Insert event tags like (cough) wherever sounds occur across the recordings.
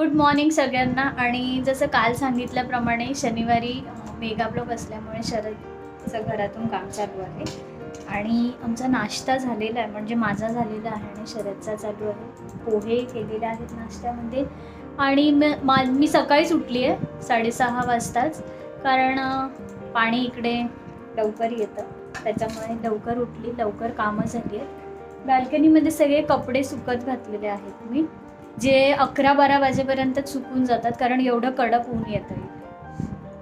Good morning सगळ्यांना. आणि जसं काल सांगितल्याप्रमाणे शनिवारी अं, मेगा असल्यामुळे शरदचं घरातून काम चालू आहे. आणि आमचा नाश्ता झालेला आहे म्हणजे माझा झालेला आहे आणि शरदचा चालू आहे. पोहे केलेले आहेत नाश्त्यामध्ये. आणि म मा मी सकाळीच उठली आहे साडेसहा वाजताच. कारण पाणी इकडे लवकर येतं. त्याच्यामुळे लवकर उठली लवकर कामं झाली आहेत. बॅल्कनीमध्ये सगळे कपडे सुकत घातलेले आहेत मी. जे अकरा बारा वाजेपर्यंत सुकून जातात कारण एवढं कडक ऊन येतं इथे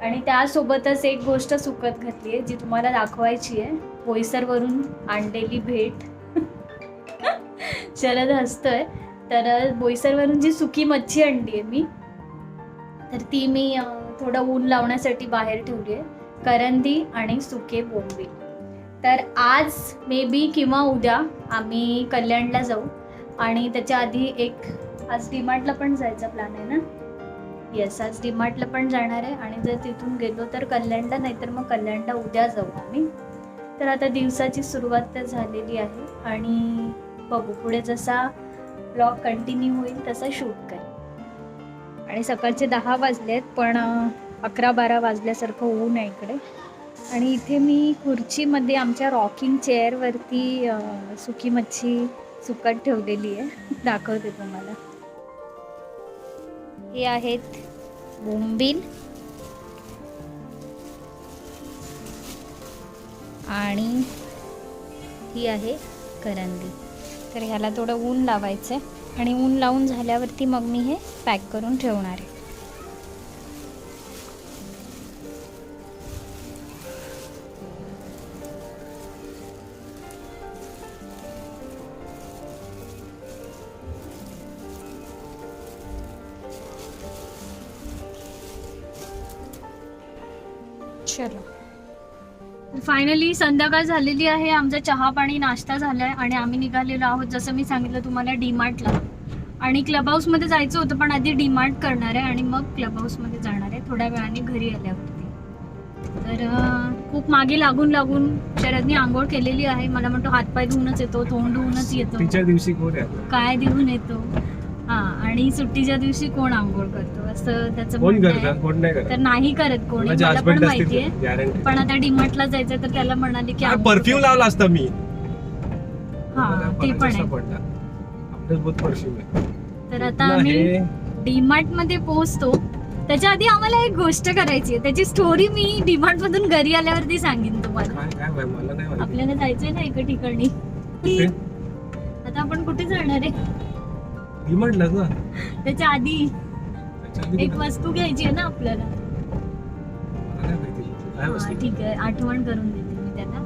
आणि त्यासोबतच एक गोष्ट सुकत घातली आहे जी तुम्हाला दाखवायची आहे. बोईसरवरून आणलेली भेट. (laughs) शरद हसतोय. तर बोईसरवरून जी सुकी मच्छी आणली आहे मी तर ती मी थोडं ऊन लावण्यासाठी बाहेर ठेवली आहे. करंदी आणि सुके बोंबील. तर आज मे बी किंवा उद्या आम्ही कल्याणला जाऊ. आणि त्याच्या आधी एक आज डीमार्टला पण जायचा प्लॅन आहे ना? येस आज डीमार्टला पण जाणार आहे आणि जर तिथून गेलो तर कल्याणला नाहीतर मग कल्याणला उद्या जाऊ आम्ही. तर आता दिवसाची सुरुवात तर झालेली आहे आणि बघू पुढे जसा ब्लॉग कंटिन्यू होईल तसा शूट करेल आणि सकाळचे दहा वाजले आहेत पण अकरा बारा वाजल्यासारखं ऊन आहे इकडे. आणि इथे मी खुर्चीमध्ये आमच्या रॉकिंग चेअरवरती सुकी मच्छी सुकट ठेवलेली आहे. (laughs) दाखवते तुम्हाला. हे आहेत बोंबील आणि ही आहे करंदी. तर ह्याला थोडं ऊन लावायचं आहे आणि ऊन लावून झाल्यावरती मग मी हे पॅक करून ठेवणार आहे. फायनली संध्याकाळ झालेली आहे. आमचा चहा पाणी नाश्ता झालाय आणि आम्ही निघालेलो आहोत. जसं मी सांगितलं तुम्हाला डीमार्टला आणि क्लब हाऊसमध्ये जायचं होतं पण आधी डीमार्ट करणार आहे आणि मग क्लब हाऊसमध्ये जाणार आहे. थोड्या वेळाने घरी आल्यावरती तर खूप मागे लागून लागून शरदनी आंघोळ केलेली आहे. मला म्हणतो हातपाय धुवूनच येतो तोंड धुवूनच येतो. काय देऊन येतो? हा आणि सुट्टीच्या दिवशी कोण आंघोळ करतो? असं त्याचं कोण म्हणणं आहे. करतात कोण नाही तर करत नाही करत कोणी. माझे मला पण माहितीये. पण आता डीमार्टला जायचं तर त्याला म्हणाले की आंघोळ परफ्यूम कर. लावला असता मी. हा ते पण आहे. आपल्याच बहुत परफ्यूम आहे. तर आता आम्ही हे? डीमार्टमध्ये पोहोचतो. त्याच्या आधी आम्हाला एक गोष्ट करायची आहे. त्याची स्टोरी मी डीमार्ट मधून घरी आल्यावरती सांगेन तुम्हाला. काय काय बाई, मला नाही माहिती. आपल्याला जायचंय ना एका ठिकाणी. कुठे? आता आपण कुठे जाणार आहे? म्हटलं ना. त्याच्या आधी एक? वस्तू घ्यायची आहे ना आपल्याला? ठीक आहे. आठवण करून देते मी त्याला.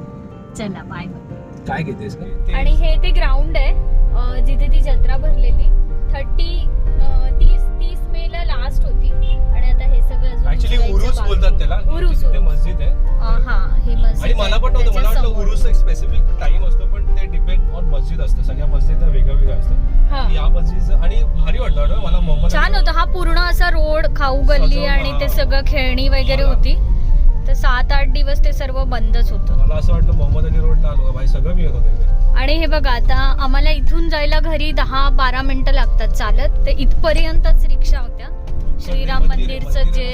चला बाय बाय काय घेतेस? का? आणि हे ते ग्राउंड आहे. जिथे ती जत्रा भरलेली थर्टी मस्जिद आणि भारी वाटलं वाटलं मला मोहम्मद छान होतं. हा पूर्ण असा रोड खाऊ गल्ली आणि ते. सगळं खेळणी वगैरे होती. तर सात आठ दिवस ते सर्व बंदच होतं. मला असं वाटलं मोहम्मद अली रोडला आलो भाई सगळं मी येत होतं इथे. आणि हे बघा आता आम्हाला इथून जायला घरी दहा बारा मिनिटं लागतात चालत. ते इथपर्यंतच रिक्षा होत्या. श्रीराम मंदिर- मंदिरचं जे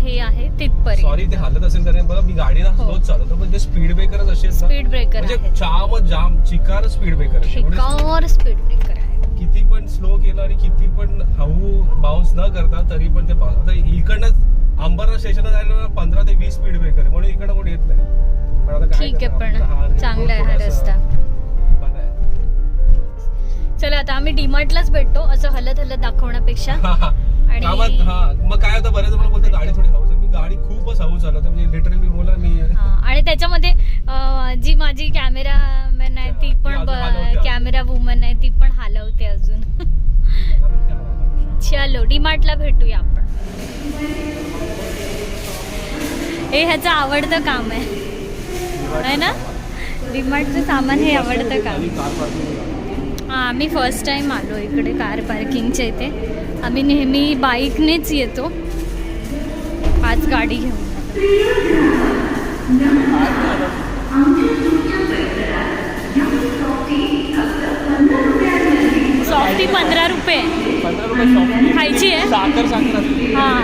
हे आहे तिथपर्यंत. सॉरी ते हालत असेल कारण बघा मी गाडी ना. स्लो चालवतो पण ते स्पीड ब्रेकरच स्पीड ब्रेकर म्हणजे जाम चिकार स्पीड ब्रेकर शिकावर स्पीड ब्रेकर किती पण स्लो केलं आणि किती पण हळू बाउन्स न करता तरी पण ते आता इकडनं अंबरनाथ स्टेशनला जायला पंधरा ते वीस स्पीड ब्रेकर आहे. म्हणून इकडनं कोणी येत नाही. पण आता काय ठीक आहे पण चांगला आहे हा रस्ता. चला आता आम्ही डीमार्टलाच भेटतो असं हलत हलत दाखवण्यापेक्षा (laughs) आणि हा मग काय होतं बरेच मला बोलते गाडी थोडी. मी गाडी खूपच हळू चालवते म्हणजे लिटरली बोला मी हा, आणि त्याच्यामध्ये जी माझी कॅमेरामॅन आहे ती पण. कॅमेरा वुमन आहे ती पण हलवते अजून. (laughs) चलो डीमार्टला भेटूया आपण. हे ह्याचं आवडतं काम आहे. है ना? डीमार्टचं सामान हे आवडतं काम. हां आम्ही फर्स्ट टाईम आलो इकडे कार पार्किंगच्या इथे. आम्ही नेहमी बाईकनेच येतो. आज गाडी घेऊन सॉफ्टी पंधरा रुपये. खायची आहे? हां.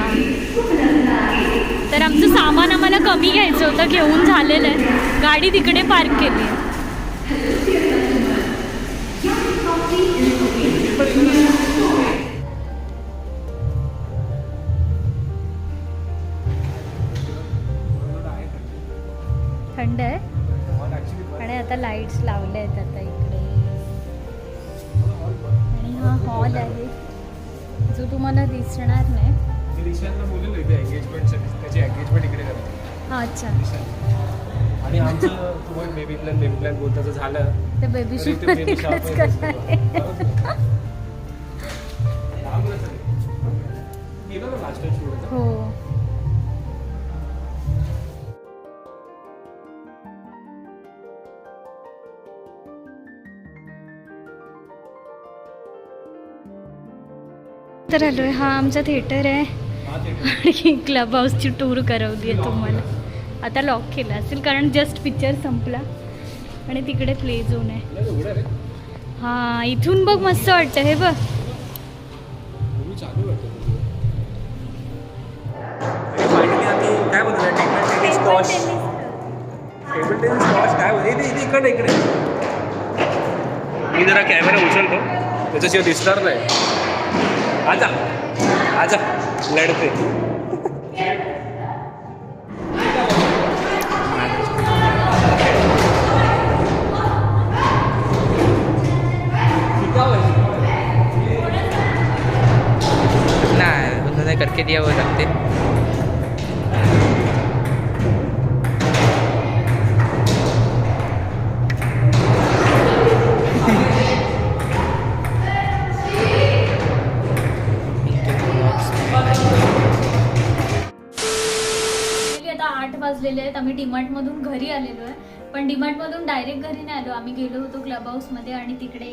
तर आमचं सामान आम्हाला कमी घ्यायचं होतं घेऊन झालेलं आहे. गाडी तिकडे पार्क केली आहे. लावले आहेत आता इकडे. आणि हा हॉल आहे जो तुम्हाला दिसणार नाही. हा अच्छा. आणि आमचं तुम्हाला बेबी प्लॅन बेबी प्लॅन बोलताचं झालं. ते बेबी तरी शूट shower करणार आहे. हो. तर आलो आहे हा आमचा थिएटर आहे. आणि क्लब हाऊसची टूर करवली आहे तुम्हाला. आता लॉक केला असेल कारण जस्ट पिक्चर संपला. आणि तिकडे प्ले झोन आहे. हा इथून बघ मस्त वाटतं हे बघ. काय बोलतो इकडे इकडे मी जरा कॅमेरा उचलतो. त्याच्याशिवाय दिसणार नाही. आजा आजा लढते डायरेक्ट घरी नाही आलो. आम्ही गेलो होतो क्लब हाऊसमध्ये आणि तिकडे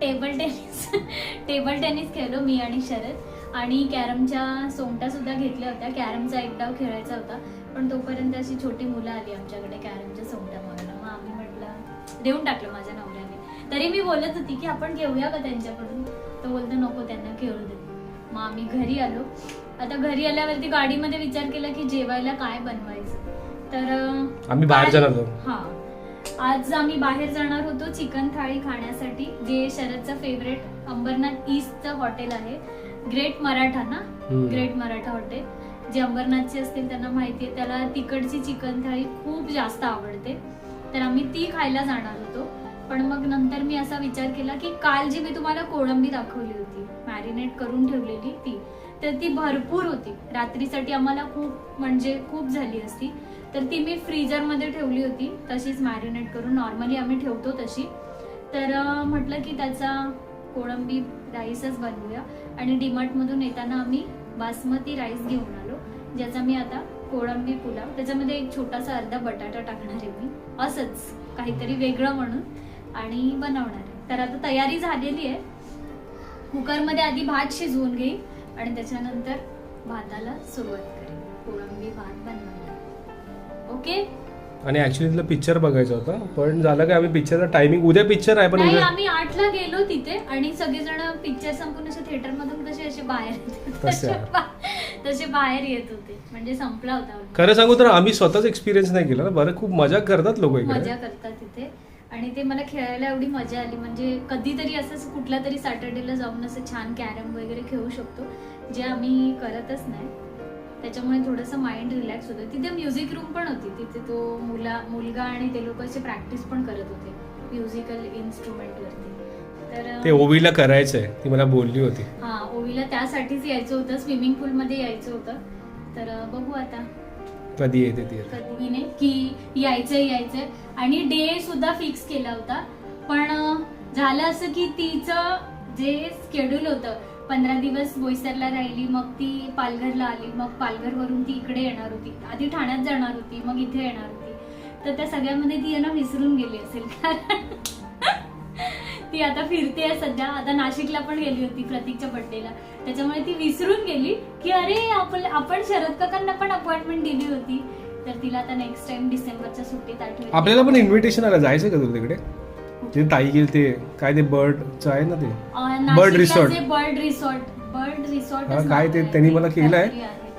टेबल टेनिस टेबल टेनिस खेळलो मी आणि शरद. आणि कॅरमच्या सोंगटा सुद्धा घेतल्या होत्या. कॅरमचा एक डाव खेळायचा होता. पण तोपर्यंत अशी छोटी मुलं आली आमच्याकडे कॅरमच्या सोंगट्या मागायला मग आम्ही म्हटलं देऊन टाकलं माझ्या नवऱ्याने. तरी मी बोलत होती की आपण घेऊया का त्यांच्याकडून. तो बोलतो नको त्यांना खेळू दे. मग आम्ही घरी आलो. आता घरी आल्यावरती गाडीमध्ये विचार केला की जेवायला काय बनवायचं? तर आम्ही बाहेर जाणार होतो. हा. आज आम्ही बाहेर जाणार होतो चिकन थाळी खाण्यासाठी जे शरदचं फेवरेट अंबरनाथ ईस्टचं हॉटेल आहे. ग्रेट मराठा ना. ग्रेट मराठा हॉटेल जे अंबरनाथचे असतील त्यांना माहिती आहे. त्याला तिकडची चिकन थाळी खूप जास्त आवडते. तर आम्ही ती खायला जाणार होतो. पण मग नंतर मी असा विचार केला की काल जी मी तुम्हाला कोळंबी दाखवली होती मॅरिनेट करून ठेवलेली ती तर ती भरपूर होती. रात्रीसाठी आम्हाला खूप म्हणजे खूप झाली असती. तर ती मी फ्रीजरमध्ये ठेवली होती. तशीच मॅरिनेट करून नॉर्मली आम्ही ठेवतो तशी. तर म्हटलं की त्याचा कोळंबी राईसच बनवूया. आणि डीमार्टमधून येताना आम्ही बासमती राईस घेऊन आलो ज्याचा मी आता कोळंबी पुलाव त्याच्यामध्ये एक छोटासा अर्धा बटाटा टाकणार आहे मी. असंच काहीतरी वेगळं म्हणून आणि बनवणार आहे. तर आता तयारी झालेली आहे. कुकरमध्ये आधी भात शिजवून घेईन. आणि त्याच्यानंतर भाताला सुरुवात करेन. कोळंबी भात बनवायला ओके? आणि ऍक्च्युली तिला पिक्चर बघायचा होता. पण झालं काय आम्ही पिक्चरचा टायमिंग उद्या पिक्चर आहे पण नाही उद्या आम्ही आठला गेलो तिथे आणि सगळेजण पिक्चर संपून असे थिएटर मधून कसे असे बाहेर. तसे. तसे बा- तसे बाहेर येत होते. म्हणजे संपला होता. खरं सांगू तर आम्ही स्वतःच एक्सपिरियन्स नाही केला ना. बरं खूप मजा करतात लोक मजा करतात तिथे. आणि ते मला खेळायला एवढी मजा आली. म्हणजे कधीतरी असं कुठल्या तरी सॅटर्डेला जाऊन असं छान कॅरम वगैरे खेळू शकतो जे आम्ही करतच नाही. त्याच्यामुळे थोडंसं माइंड रिलॅक्स होतं. तिथे म्युझिक रूम पण होती. तिथे तो मुला मुलगा आणि ते लोक असे प्रॅक्टिस पण करत होते म्युझिकल इन्स्ट्रुमेंटवरती तर ते ओवीला करायचंय. ती मला बोलली होती. हा ओवीला त्यासाठीच यायचं होतं. स्विमिंग पूल मध्ये यायचं होतं. तर बघू आता. कधी येते ती? कधी की यायचंय यायचंय. आणि डे सुद्धा फिक्स केला होता. पण अं, झालं असं की तिचं जे स्केड्यूल होतं पंधरा दिवस बोईसरला राहिली मग ती पालघरला आली मग पालघरवरून ती इकडे येणार होती. आधी ठाण्यात जाणार होती मग इथे येणार होती. तर त्या सगळ्यामध्ये ती यांना विसरून गेली असेल. कारण ती आता फिरते सध्या. आता नाशिकला पण गेली होती प्रतीकच्या बर्थडेला त्याच्यामुळे ती विसरून गेली की अरे आपण आपण शरद काकांना पण अपॉइंटमेंट दिली होती. तर तिला आता नेक्स्ट टाइम डिसेंबरच्या सुट्टीत आठवत आपल्याला पण इन्व्हिटेशन आलं. जायचं का तुला तिकडे? ते ताई गेली ते काय ते बर्डचं आहे ना ते? Bird resort. Bird resort bird resort काय ते त्यांनी मला केलंय.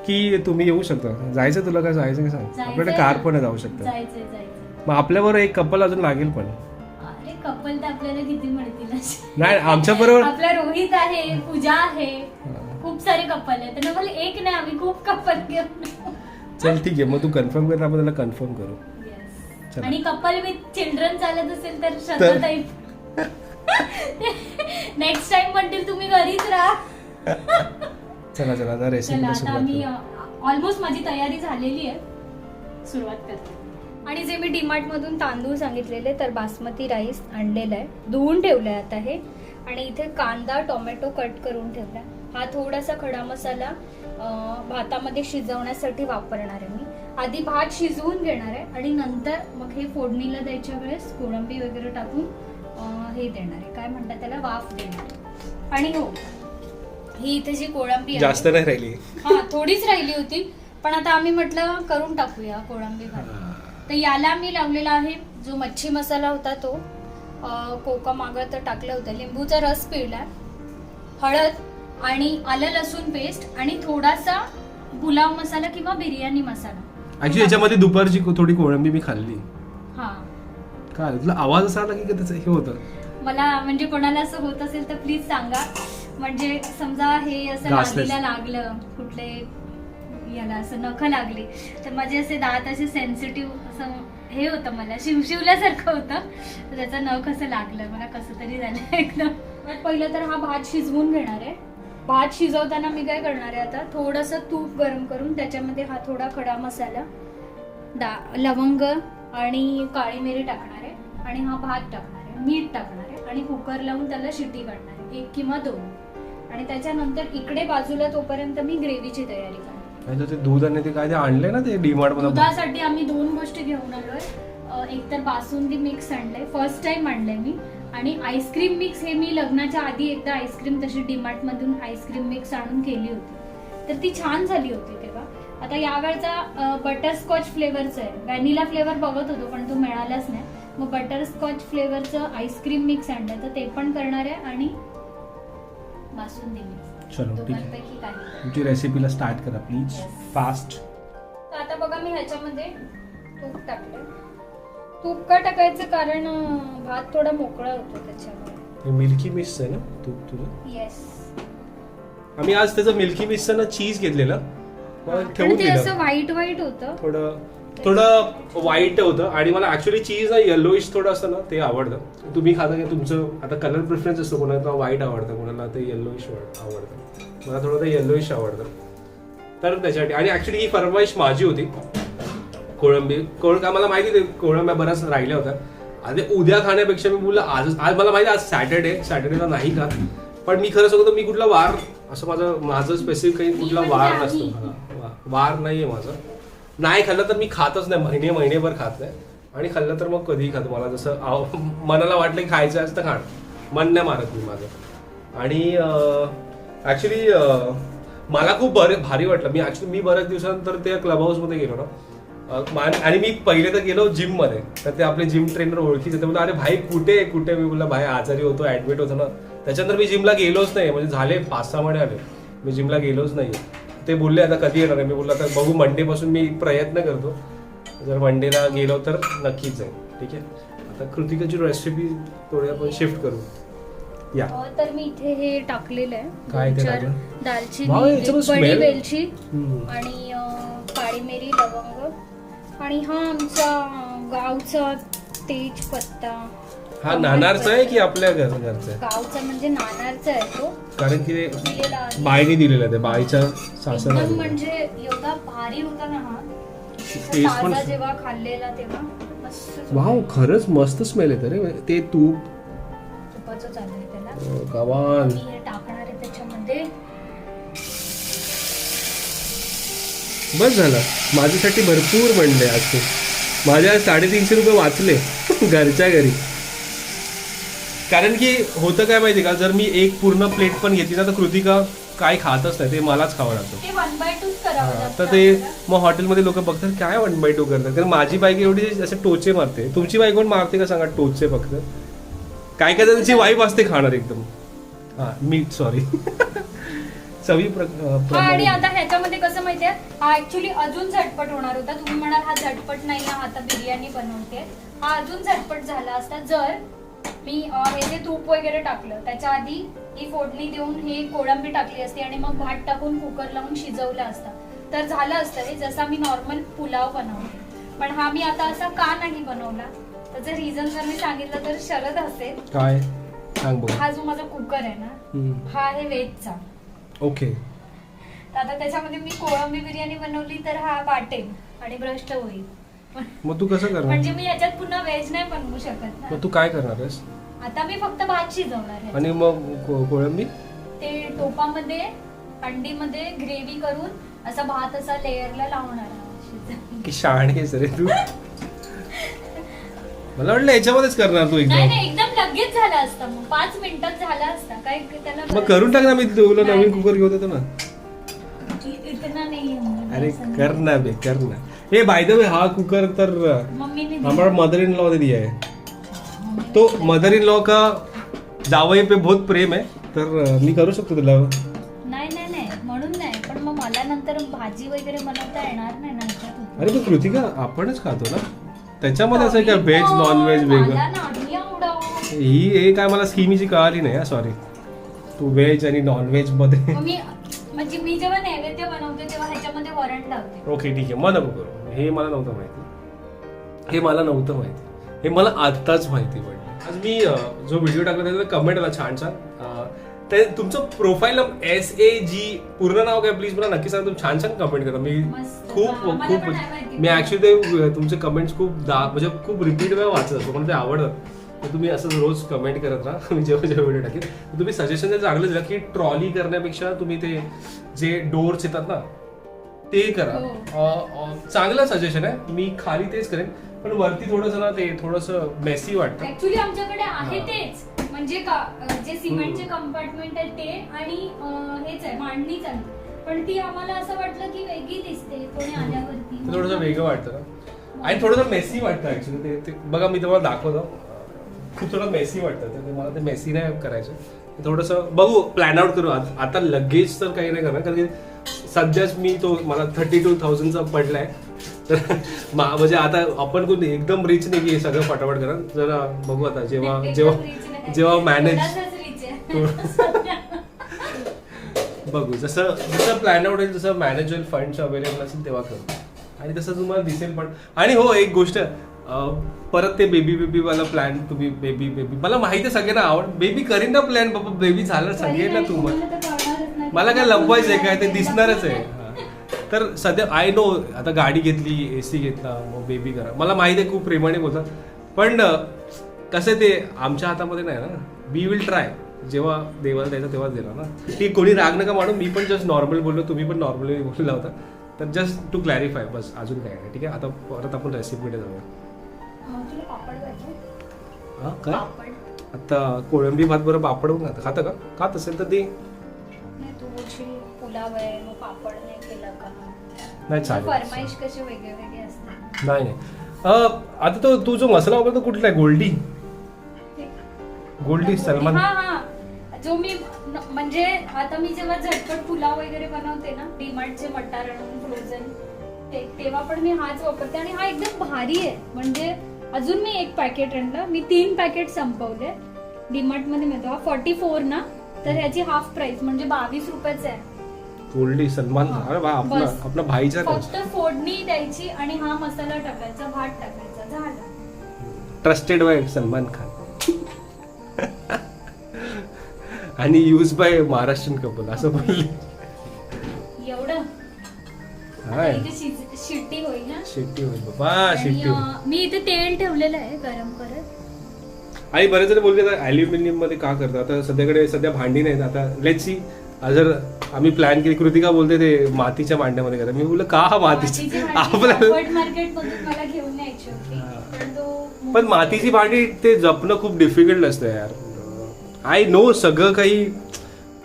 की तुम्ही येऊ शकता. जायचं तुला काय जायचं का? सांग. आपल्याकडे. कार पण आहे जाऊ शकता. मग आपल्याबरोबर एक कपल अजून लागेल पण. कपल तर आपल्याला किती मिळतील? नाही आमच्या बरोबर आपला रोहित आहे पूजा आहे खूप सारे कपल आहेत. तर मला एक नाही आम्ही खूप कपल घेऊन. चल ठीक आहे मग तू कन्फर्म कर आपण त्याला कन्फर्म करू. आणि कपल विथ चिल्ड्रन चालत असेल तर श्रद्धा नेक्स्ट टाइम म्हणतील तुम्ही घरीच राहा. चला चला आता करू. ऑलमोस्ट माझी तयारी झालेली आहे. सुरुवात करते. आणि जे मी डीमार्ट मधून तांदूळ सांगितलेले तर बासमती राईस आणलेला आहे. धुवून ठेवलाय आता हे. आणि इथे कांदा टोमॅटो कट करून ठेवलाय. हा थोडासा खडा मसाला भातामध्ये शिजवण्यासाठी वापरणार आहे मी. आधी भात शिजवून घेणार आहे आणि नंतर मग हे फोडणीला द्यायच्या वेळेस कोळंबी वगैरे टाकून हे देणार आहे. काय म्हणतात त्याला? वाफ देणार आहे. आणि हो ही इथे जी कोळंबी आहे. जास्त नाही राहिली. हा थोडीच राहिली होती. पण आता आम्ही म्हटलं करून टाकूया कोळंबी भात. तर याला मी लावलेला आहे जो मच्छी मसाला होता तो. कोका मागं तर टाकलं होतं. लिंबूचा रस पिळला. हळद आणि आलं लसूण पेस्ट आणि थोडासा पुलाव मसाला किंवा बिर्याणी मसाला. ऍक्च्युली याच्यामध्ये दुपारची थोडी कोळंबी मी खाल्ली. हा. काय तुला आवाज असा आला की त्याचं हे होतं? मला म्हणजे कोणाला असं होत असेल तर प्लीज सांगा. म्हणजे समजा हे असं लागलं कुठले याला असं नख लागली. तर माझे असे दात असे सेन्सिटिव्ह असं हे होतं मला शिवशिवल्यासारखं होतं. तर त्याचं नख असं लागलं. मला कसं तरी झालं (laughs) एकदम. पहिलं तर हा भात शिजवून घेणार आहे. भात शिजवताना मी काय करणार आहे आता? थोडंसं तूप गरम करून त्याच्यामध्ये हा थोडा खडा मसाला दा लवंग आणि काळी मिरी टाकणार आहे. आणि हा भात टाकणार आहे. मीठ टाकणार आहे. आणि कुकर लावून त्याला शिटी काढणार आहे. एक किंवा दोन. आणि त्याच्यानंतर इकडे बाजूला तोपर्यंत मी ग्रेव्हीची तयारी करणार आणि ते दूध आणि ते काय ते आणले ना ते डीमार्टमध्ये दुधासाठी आम्ही दोन गोष्टी घेऊन आलोय. एक तर बासुंदी मिक्स आणलंय. फर्स्ट टाइम आणलंय मी. आणि आईस्क्रीम मिक्स हे मी लग्नाच्या आधी एकदा आईस्क्रीम तशी डीमार्ट मधून आईस्क्रीम मिक्स आणून केली होती. तर ती छान झाली होती तेव्हा. आता यावेळचा बटरस्कॉच फ्लेवरचं आहे. व्हॅनिला फ्लेवर बघत होतो पण तो मिळालाच नाही. मग बटरस्कॉच फ्लेवरचं आईस्क्रीम मिक्स आणलं. तर ते पण करणार आहे आणि बासुंदी मिक्स चलो, ठीक आहे. दोघांपैकी काही तुमची रेसिपीला स्टार्ट करा प्लीज Yes. फास्ट तर आता बघा मी ह्याच्यामध्ये तूप टाकलं तूप का टाकायचं? कारण अं, भात थोडा मोकळा होतो त्याच्यामुळे. मिल्की मिस्ट आहे ना तू तुझं? येस आम्ही आज त्याचं मिल्की मिस्टचं ना चीज घेतलेलं. मग ठेवून ते असं दिलं व्हाईट व्हाईट होतं. थोडं थोडं वाईट होतं आणि मला ऍक्च्युली चीज ना येलोइश थोडं असतं ना ते आवडतं. तुम्ही खाता की तुमचं आता कलर प्रेफरन्स असतो कोणाला व्हाईट आवडतं कोणाला ते येल्लोइश आवडतं. मला थोडं ते येल्लोइश आवडतं. तर त्याच्यासाठी आणि ऍक्च्युली ही फरमाईश माझी होती. कोळंबी कोळ का मला माहिती होती कोळंब्या बऱ्याच राहिल्या होत्या. आणि उद्या खाण्यापेक्षा मी बोललं आज आज मला माहिती आहे, आज सॅटर्डे सॅटर्डेला नाही का पण मी खरं सांगतो मी कुठला वार असं माझं माझं स्पेसिफिक काही कुठला वार नसतो वार नाहीये माझं. नाही खाल्लं तर मी खातच नाही. महिने महिनेभर खात नाही. आणि खाल्लं तर मग कधीही खातो. मला जसं आव- मनाला वाटलं की खायचं असतं खाण. मन नाही मारत मी माझं. आणि ऍक्च्युली मला खूप बरे भारी वाटलं. मी ऍक्च्युली मी बऱ्याच दिवसानंतर त्या क्लब हाऊसमध्ये गेलो ना. आणि मी पहिले तर गेलो जिममध्ये. तर ते आपले जिम ट्रेनर ओळखीचे ते अरे भाई कुठे कुठे मी बोलला भाई आजारी होतो ऍडमिट होतो ना. त्याच्यानंतर मी जिमला गेलोच नाही म्हणजे झाले पाच सहा महिने आले. मी जिमला गेलोच नाही ते बोलले आता कधी येणार आहे? मी बोललो आता बघू मंडे पासून मी प्रयत्न करतो. जर मंडेला गेलो तर नक्कीच जाईल. ठीक आहे? आता कृतिकाची रेसिपी थोडी आपण शिफ्ट करू. या. अं, तर मी इथे हे टाकलेलं आहे. काय ते टाकलं? दालचिनी बडी smell. वेलची हम्म. आणि अं, काळी मिरी लवंग. आणि हा आमचा अं, गावचा तेज पत्ता हा नानारचा आहे की आपल्या घर घरचा आहे? गावचा म्हणजे नानारचा आहे तो. कारण की ते दिलेला आहे. बाईने दिलेलं आहे ते बाईच्या एकदम सासरा म्हणजे एवढा भारी होता ना हा. टेस्ट पण ताजा जेव्हा खाल्लेला तेव्हा मस्त. वाव खरंच मस्त स्मेल येतं रे. ते तूप. तुपाचं चाललंय त्याला. अं, गवान मी हे टाकणार आहे त्याच्यामध्ये. बस झालं. माझ्यासाठी भरपूर बनले आज ते. माझ्या साडेतीनशे रुपये वाचले (laughs) घरच्या घरी. कारण की होतं काय माहिती का? जर मी एक पूर्ण प्लेट पण घेतली ना तर कृतिका काय खातच नाही. ते मलाच खावं लागतं. हा, तर ते. मग हॉटेलमध्ये लोक बघतात काय वन बाय टू करतात? कारण माझी बाईक एवढी असे टोचे मारते. तुमची बाईक पण मारते का सांगा टोचे फक्त. काय काय त्यांची वाईफ असते खाणार एकदम. हा मीठ सॉरी (laughs) चवी प्र- अं, हा आणि प्रमाणे आता ह्याच्यामध्ये कसं माहितीये? हा ऍक्च्युली अजून झटपट होणार होता. तुम्ही म्हणाल हा झटपट नाही हा आता बिर्याणी बनवते. हा अजून झटपट झाला असता. जर मी हे जे तूप वगैरे टाकलं त्याच्या आधी ही फोडणी देऊन हे कोळंबी टाकली असती आणि मग भात टाकून कुकर लावून शिजवलं असतं. तर झालं असतं हे जसा मी नॉर्मल पुलाव बनवते. पण हा मी आता असा का नाही बनवला? त्याचं रिझन जर मी सांगितलं तर शरद असेल काय? सांग बघ हा जो माझा कुकर आहे ना. हा आहे व्हेजचा ओके. आता त्याच्यामध्ये मी कोळंबी बिर्याणी बनवली तर हा वाटेल आणि भ्रष्ट होईल. मग तू कसं म्हणजे करणार मी याच्यात पुन्हा व्हेज नाही बनवू शकत ना. मग तू काय करणार आहेस? आता मी फक्त भात शिजवणार आहे. आणि मग को- कोळंबी? ते टोपामध्ये अंडीमध्ये ग्रेव्ही करून असा भात असा लेअरला लावणार आहे. शिजवून. की शहाणी आहेस रे तू. मला वाटलं याच्यामध्येच करणार तू नाही एकदम. नाही एकदम लगेच झालं असतं. मग पाच मिनिटात झाला असता. काय त्याला मग करून टाक ना मी तुला नाही, नवीन नाही. कुकर घेऊन येतो ना. इतना नाही आहे. अरे. कर ना बे कर ना. हे बाय द वे हा कुकर तर. हमारा मदर इन लॉ ने दिया है तो मदर इन लॉ का जावई पे बहुत प्रेम है तर अं, मी करू शकतो तुला नाही नाही नाही. म्हणून नाही पण मग मला नंतर भाजी वगैरे बनवता येणार नाही नंतर अरे पण कृतिका आपणच खातो ना. त्याच्यामध्ये असं आहे का व्हेज नॉन व्हेज वेगळं. ही हे काय मला स्कीमीची कळाली नाही सॉरी तू व्हेज आणि नॉन व्हेजमध्ये म्हणजे मी जेव्हा नैवेद्य बनवते तेव्हा ह्याच्यामध्ये वरण लावते ओके ठीक आहे मग नको करू. हे मला नव्हतं माहिती. हे मला नव्हतं माहिती. हे मला आत्ताच माहिती पडलं. आज मी जो व्हिडिओ टाकला त्याचा कमेंट आला छान छान ते तुमचं प्रोफाईल एस ए जी पूर्ण नाव काय प्लीज मला नक्की सांगा तुम्ही छान छान कमेंट करा. मी. खूप खूप. मी ऍक्च्युली ते तुमचे कमेंट्स खूप दा म्हणजे खूप रिपीट वेळा वाचत असतो पण ते आवडतात तर तुम्ही असं रोज कमेंट करत राहा. (laughs) मी जेव्हा जेव्हा व्हिडिओ टाकेन तुम्ही सजेशन जर चांगलं दिलं की ट्रॉली करण्यापेक्षा तुम्ही ते जे डोअर्स येतात ना ते करा. हो. अ, अ, चांगलं सजेशन आहे. मी खाली तेच करेन. पण वरती थोडस ना ते थोडस मेसी वाटतं. ऍक्च्युली आमच्याकडे आहे हा. तेच. म्हणजे का जे सिमेंटचे कंपार्टमेंट आहे ते आणि अं, हेच आहे मांडणीच आहे. पण ती आम्हाला असं वाटलं की वेगळी दिसते कोणी आल्यावरती. ते थोडंसं वेगळं वाटतं. ना आणि थोडंसं मेसी वाटतं ऍक्च्युली ते ते बघा मी तुम्हाला दाखवतो. खूप थोडं मेसी वाटतं. तर ते मला ते मेसी नाही करायचं. ते थोडंसं बघू प्लॅन आउट करू. आता लगेच तर काही नाही करणार. कारण की सध्याच मी तो मला थर्टी टू थाउजंडचा पडलाय तर मा- म्हणजे आता आपण कोण एकदम रिच नाही की हे सगळं फटाफट करा जरा बघू आता जेव्हा जेव्हा. जेव्हा मॅनेज आहे. बघू जसं जसं प्लॅन आउट होईल जसं मॅनेज होईल फंड्स अवेलेबल असेल तेव्हा करू आणि तसं तुम्हाला दिसेल पण आणि हो एक गोष्ट परत ते बेबी बेबी वाला प्लॅन तुम्ही बेबी बेबी मला माहिती आहे सगळ्यांना आवड बेबी करीन ना प्लॅन बाबा बेबी झालं सांगेल ना तू तुम्हाला. मला काय लपवायचं आहे काय? ते दिसणारच आहे. तर सध्या आय नो आता गाडी घेतली ए सी घेतला मग बेबी करा. मला माहिती आहे खूप प्रेमाने बोलतात. पण कसं ते आमच्या हातामध्ये नाही ना. बी विल ट्राय जेव्हा देवाला द्यायचं तेव्हाच देणार ना. ती कोणी राग नका मानू मी पण जस्ट नॉर्मल बोललो तुम्ही पण नॉर्मली बोलला होता. तर जस्ट टू क्लॅरिफाय बस अजून काय नाही ठीक आहे? आता परत आपण रेसिपीकडे जाऊया. हा पापड. आता कोळंबी भात बरं पापड होऊन खाता का? खात असेल तर ते पुलाव आहे मग पापड नाही केलं का? नाही चालेल. फरमाईश कसे वेगळे वेगळे असतात नाही नाही. अं, आता तो तू जो मसाला वापरतो कुठला आहे? गोल्डी? गोल्डी सलमान. हा हा. जो मी न- म्हणजे आता मी जेव्हा झटपट पुलाव वगैरे बनवते ना डीमार्टचे मटार आणून फ्रोझन ते तेव्हा पण मी हाच वापरते आणि हा एकदम भारी आहे. म्हणजे अजून मी एक पॅकेट आणलं. मी तीन पॅकेट संपवले. डीमार्टमध्ये मिळतो हा फॉर्टी फोर ना? तर ह्याची हाफ प्राइस म्हणजे बावीस रुपयाचं आहे. गोल्डी सलमान हा, अरे वा आपला बस. आपला भाईचा फक्त फोडणी द्यायची आणि हा मसाला टाकायचा भात टाकायचा. झाला. Trusted by Salman Khan. आणि यूज बाय महाराष्ट्रीयन कपल असं बोलले. एवढं? हाय. इथे शिज- शिट्टी होईल ना? शेट्टी होईल बाबा आणि, शेट्टी होईल. अं, मी इथे तेल ठेवलेलं आहे गरम करत. आई बरेच जण बोलले अल्युमिनियममध्ये का करतात आता सध्याकडे सध्या भांडी नाहीत आता लेट सी जर आम्ही प्लॅन केली कृतिका बोलते ते मातीच्या भांड्यामध्ये करा मी बोललं का हा मातीची आपल्याला. पण मातीची भांडी ते जपणं खूप डिफिकल्ट असतं यार. आय नो सगळं काही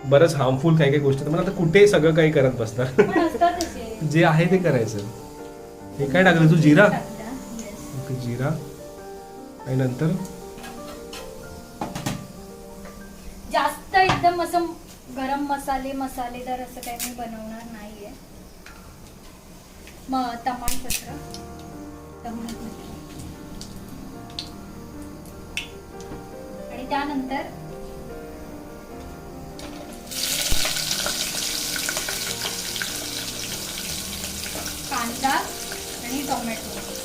बरंच हार्मफुल काही काही गोष्टी आता कुठे सगळं काही करत बसणार? जे आहे ते करायचं. हे काय टाकलं तू? जिरा. ओके जिरा. आणि नंतर? जास्त एकदम असं गरम मसाले मसालेदार असं काही मी बनवणार नाही आहे मग तमालपत्र आणि त्यानंतर कांदा आणि टोमॅटो.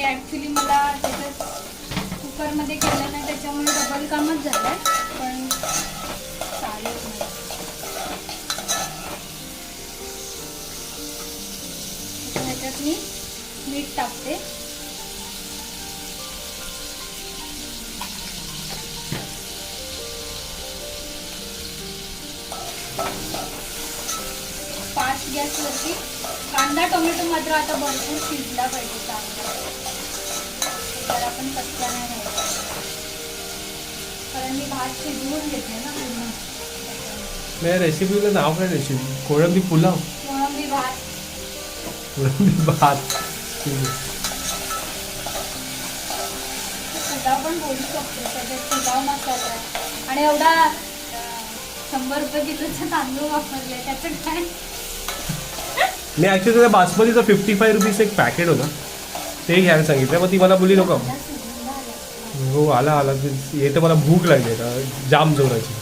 हे ॲक्च्युली मला त्याच्यात कुकरमध्ये केलं नाही त्याच्यामुळे डबल कामच झालं पण चालेल. ह्याच्यात मी मीठ टाकते. पाच गॅसवरती कांदा टोमॅटो मात्र आता भरपूर शिजला पाहिजे. आपण कच्चा नाही राहिला कारण मी भात शिजवून घेते ना पूर्ण. नाही रेसिपीचं नाव काय रेसिपी कोळंबी पुलाव? मी भात. कोळंबी भात. पुलाव पण बोलू शकतो त्याच्यात पुलाव मसाला. आहे आणि एवढा शंभर रुपये किलोचा तांदूळ वापरले त्याचं काय? मी ॲक्च्युली बासमतीचं फिफ्टी फाय रुपीज एक पॅकेट होतं. ते घ्यायला सांगितलं. मग ती मला बोलली नको. हो आला आला. येतं मला भूक लागली आता. जाम जोराची.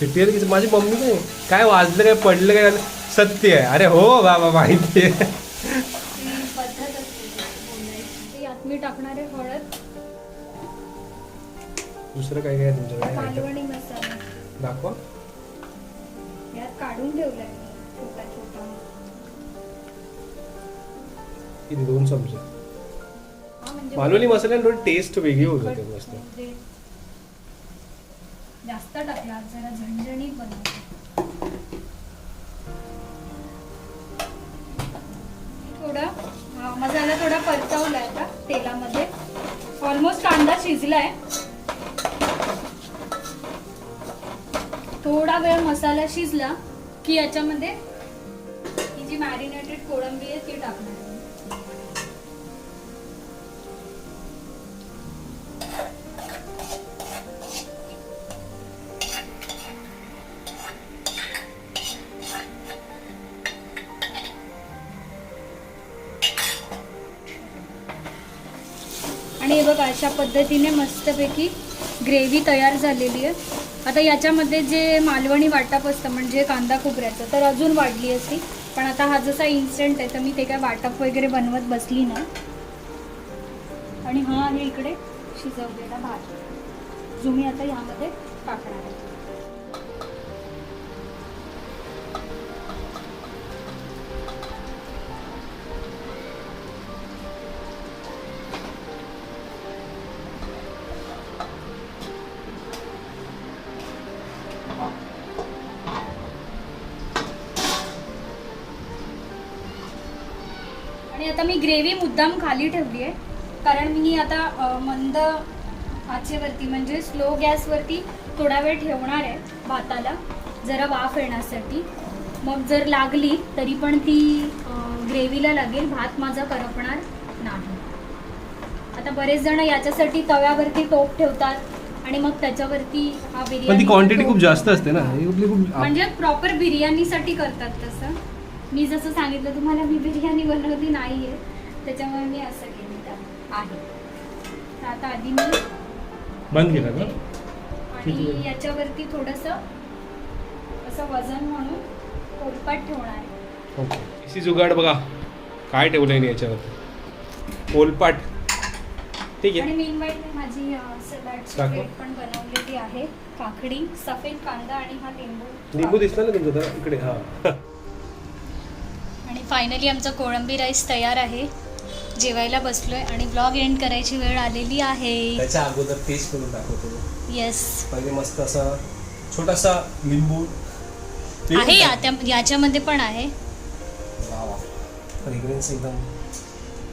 जेवण की माझी मम्मी काय काय वाजलं काय पडलं काय? सत्य आहे. अरे हो बाबा माहिती आहे. मी टाकणार हळद. दुसरं काय काय तुमच्याकडे? दाखवा. यात काढून ठेवलाय छोटा छोटा. किती दोन चमचे. हा म्हणजे मालवणी मसाल्याने थोडी टेस्ट वेगळी होत होते मस्त. म्हणजे जास्त टाकला जरा झणझणीत बनवते थोडा हा, मसाला थोडा परतवलाय का तेलामध्ये. ऑलमोस्ट कांदा शिजलाय. थोडा वेळ मसाला शिजला की याच्यामध्ये ही जी मॅरिनेटेड कोळंबी आहे ती टाकणार आणि हे बघा अशा पद्धतीने मस्तपैकी ग्रेव्ही तयार झालेली आहे. आता याच्यामध्ये जे मालवणी वाटप असतं म्हणजे कांदा खोबऱ्याचं तर अजून वाढली असती पण आता हा जसा इन्स्टंट आहे तर मी ते काय वाटप वगैरे बनवत बसली नाही. आणि हा आहे इकडे शिजवलेला भात. जो मी आता यामध्ये टाकणार आहे. ग्रेव्ही मुद्दाम खाली ठेवली आहे. कारण मी आता मंद आचेवरती म्हणजे स्लो गॅसवरती थोडा वेळ ठेवणार आहे भाताला जरा वाफ येण्यासाठी. मग जर लागली तरी पण ती ग्रेव्हीला लागेल. भात माझा करपणार नाही. आता बरेच जण याच्यासाठी तव्यावरती टोप ठेवतात आणि मग त्याच्यावरती हा बिर्याणी पण ती क्वांटिटी खूप जास्त असते ना. म्हणजे प्रॉपर बिर्याणीसाठी करतात तसं. मी जसं सांगितलं तुम्हाला मी बिर्याणी बनवली नाहीये. त्याच्यामुळे मी असं केलं आहे. तर आता आधी मी बंद केलं ना आणि? याच्यावरती थोडस असं वजन म्हणून पोलपाट ठेवणार आहे. ओके. इसी जुगाड बघा. काय ठेवलंय नाही याच्यावर पोलपाट ठीक आणि आहे मेनवाईट माझी सलाडची दाखव. प्लेट पण बनवलेली आहे. काकडी सफेद कांदा आणि हा लिंबू. लिंबू दिसला ना तुमचं? जरा इकडे. हा. आणि फायनली आमचा कोळंबी राईस तयार आहे. जेवायला बसलोय आणि ब्लॉग एंड करायची वेळ आलेली आहे. त्याच्या अगोदर टेस्ट करून दाखवतो. येस पहिले मस्त असा छोटासा लिंबू. आहे याच्यामध्ये पण आहे. एकदम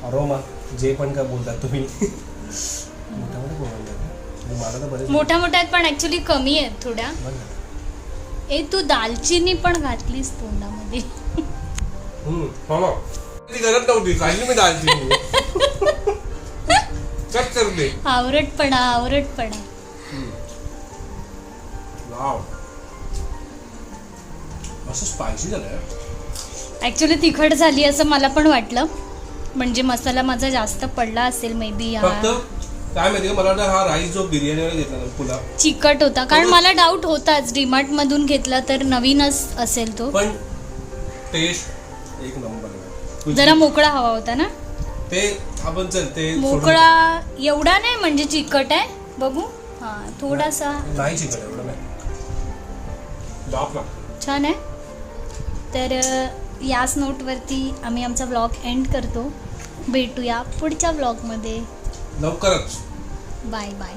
अरोमा जे पण काय बोलतात तुम्ही. मोठ्या मोठ्या कोळंबी आहेत. मला तर बरेच मोठ्या मोठ्या आहेत पण ऍक्च्युली कमी आहेत थोड्या. बघ ना. ए तू दालचिनी पण घातलीस तोंडामध्ये. हम्म, हो ना. ती गरज नव्हती. मी कट करते आवरटपणा आवरटपणा. वाव. असं स्पायसी झालंय. ऍक्च्युली तिखट झाली असं मला पण वाटलं. म्हणजे मसाला माझा जास्त पडला असेल मे बी फक्त काय माहिती का मला वाटतं हा राईस जो घेतला ना पुलाव. चिकट होता. कारण मला डाऊट होताच. डीमार्ट मधून घेतला तर नवीनच असेल तो. पण टेस्ट एक नंबर. जरा मोकळा हवा होता ना? ते आपण चल ते मोकळा एवढा नाही म्हणजे चिकट आहे. बघू. हा थोडासा. नाही चिकट एवढं नाही. छान आहे. तर याच नोटवरती आम्ही आमचा व्लॉग एंड करतो. भेटूया पुढच्या व्लॉगमध्ये लवकरच. Bye bye.